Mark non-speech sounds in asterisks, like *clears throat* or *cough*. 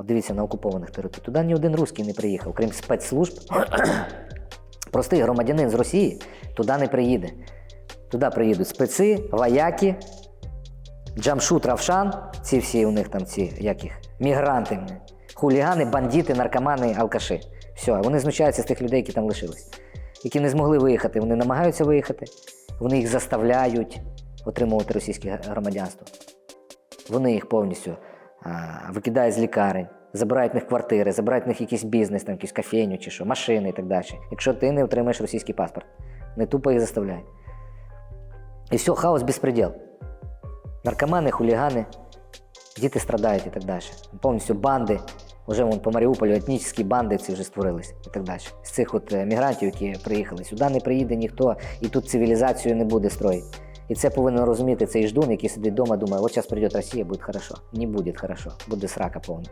От дивіться на окупованих територіях. Туди ні один русський не приїхав, крім спецслужб. *clears throat* Простий громадянин з Росії туди не приїде. Туди приїдуть специ, вояки, Джамшут Равшан, ці всі у них там ці, як їх, мігранти, хулігани, бандити, наркомани, алкаші. Все, вони знущаються з тих людей, які там лишились, які не змогли виїхати. Вони намагаються виїхати, вони їх заставляють отримувати російське громадянство. Вони їх повністю викидають з лікарень, забирають в них квартири, забирають в них якийсь бізнес, там, якусь кофейню чи що, машини і так далі. Якщо ти не отримаєш російський паспорт, не тупо їх заставляють. І все, хаос, безпреділ. Наркомани, хулігани, діти страдають і так далі. Повністю банди. Вже вон по Маріуполю етнічні банди ці вже створились і так далі. З цих от е, мігрантів, які приїхали, сюди не приїде ніхто, і тут цивілізацію не буде строїти. І це повинен розуміти цей ждун, який сидить вдома, думає, от зараз прийде Росія, буде хорошо. Не буде хорошо, буде срака повна.